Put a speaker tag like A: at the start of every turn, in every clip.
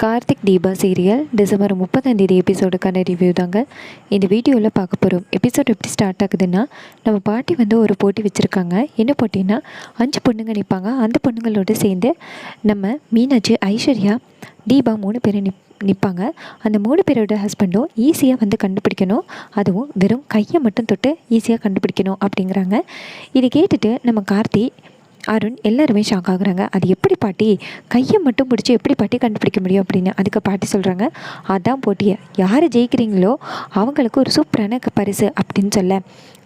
A: Karthik Deepa serial December முப்பதாம் தேதி எபிசோடுக்கான review தாங்க. இந்த வீடியோவில் பார்க்க போகிறோம் எபிசோட் எப்படி ஸ்டார்ட் ஆகுதுன்னா நம்ம பாட்டி வந்து ஒரு போட்டி வச்சுருக்காங்க. என்ன போட்டின்னா அஞ்சு பொண்ணுங்க நிற்பாங்க அந்த பொண்ணுங்களோடு சேர்ந்து நம்ம மீனாட்சி ஐஸ்வர்யா தீபா மூணு பேரும் நிப் நிற்பாங்க அந்த மூணு பேரோட ஹஸ்பண்டும் ஈஸியாக வந்து கண்டுபிடிக்கணும். அதுவும் வெறும் கையை மட்டும் தொட்டு ஈஸியாக கண்டுபிடிக்கணும் அப்படிங்கிறாங்க. இதை கேட்டுட்டு நம்ம கார்த்தி அருண் எல்லாருமே ஷாக் ஆகுறாங்க. அது எப்படி பாட்டி? கையை மட்டும் பிடிச்சி எப்படி பாட்டி கண்டுபிடிக்க முடியும் அப்படின்னு அதுக்கு பாட்டி சொல்கிறாங்க அதான் போட்டியை. யார் ஜெயிக்கிறீங்களோ அவங்களுக்கு ஒரு சூப்பரான க- பரிசு அப்படின்னு சொல்ல.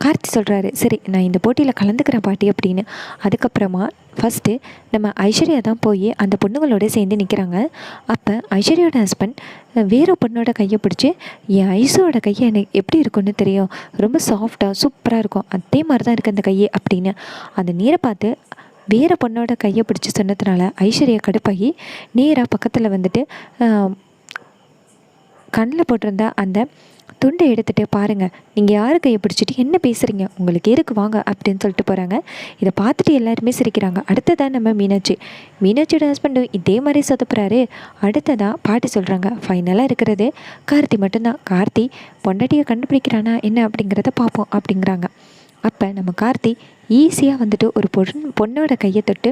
A: கார்த்தி சொல்கிறாரு சரி நான் இந்த போட்டியில் கலந்துக்கிறேன் பாட்டி அப்படின்னு. அதுக்கப்புறமா ஃபஸ்ட்டு நம்ம ஐஸ்வர்யா தான் போய் அந்த பொண்ணுங்களோட சேர்ந்து நிற்கிறாங்க அப்போ ஐஸ்வர்யோட ஹஸ்பண்ட் வேறு பொண்ணோட கையை பிடிச்சி என் ஐஸோட கையை எனக்கு எப்படி இருக்கும்னு தெரியும்? ரொம்ப சாஃப்டாக சூப்பராக இருக்கும். அதே மாதிரி தான் இருக்குது அந்த கையை அப்படின்னு. அந்த நீரை பார்த்து வேறு பொண்ணோட கையை பிடிச்சி சொன்னதுனால ஐஸ்வர்யா கடுப்பாகி நேராக பக்கத்தில் வந்துட்டு கண்ணில் போட்டிருந்த அந்த துண்டை எடுத்துகிட்டு பாருங்கள் நீங்கள் யார் கையை பிடிச்சிட்டு என்ன பேசுகிறீங்க உங்களுக்கு எதுக்கு வாங்க அப்படின்னு சொல்லிட்டு போகிறாங்க இதை பார்த்துட்டு எல்லாருமே சிரிக்கிறாங்க. அடுத்ததான் நம்ம மீனாட்சி. மீனாட்சியோட ஹஸ்பண்டும் இதே மாதிரி சொதப்புறாரு. அடுத்ததான் பாட்டி சொல்கிறாங்க ஃபைனலாக இருக்கிறது கார்த்தி மட்டும்தான். கார்த்தி பொண்டாட்டியை கண்டுபிடிக்கிறானா? என்ன அப்படிங்கிறத பார்ப்போம் அப்படிங்கிறாங்க. அப்போ நம்ம கார்த்தி ஈஸியாக வந்துட்டு ஒரு பொன் பொண்ணோட கையை தொட்டு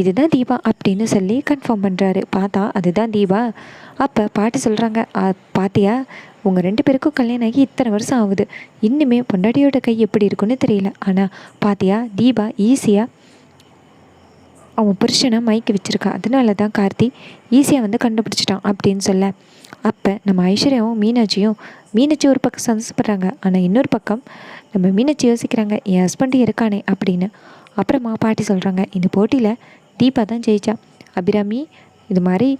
A: இதுதான் தீபா அப்படின்னு சொல்லி கன்ஃபார்ம் பண்ணுறாரு பார்த்தா அதுதான் தீபா அப்போ பாட்டி சொல்கிறாங்க பாத்தியா உங்கள் ரெண்டு பேருக்கும் கல்யாணம் ஆகி இத்தனை வருஷம் ஆகுது. இன்னுமே பொண்டாட்டியோட கை எப்படி இருக்குன்னு தெரியல. ஆனால் பாத்தியா தீபா ஈஸியாக அவன் புருஷனை மயக்கி வச்சிருக்கா. அதனால தான் கார்த்தி ஈஸியாக வந்து கண்டுபிடிச்சிட்டான் அப்படின்னு சொல்ல. அப்போ நம்ம ஐஸ்வர்யாவும் மீனாட்சியும் மீனாட்சி ஒரு பக்கம் சந்தோஷப்படுறாங்க. ஆனால் இன்னொரு பக்கம் நம்ம மீனாட்சி யோசிக்கிறாங்க என் ஹஸ்பண்டு இருக்கானே அப்படின்னு. அப்புறமா பாட்டி சொல்கிறாங்க இந்த போட்டியில் தீபா தான் ஜெயிச்சா. அபிராமி இது மாதிரி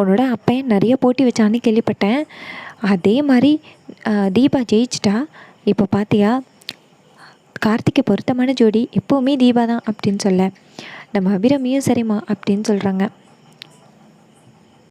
A: உன்னோட அப்பையன் நிறைய போட்டி வச்சான்னு கேள்விப்பட்டேன். அதே மாதிரி தீபா ஜெயிச்சிட்டா. இப்போ பார்த்தியா கார்த்திக்கு பொருத்தமான ஜோடி எப்போவுமே தீபா தான் அப்படின்னு சொல்ல. நம்ம அபிராமியும் சரிம்மா அப்படின்னு சொல்கிறாங்க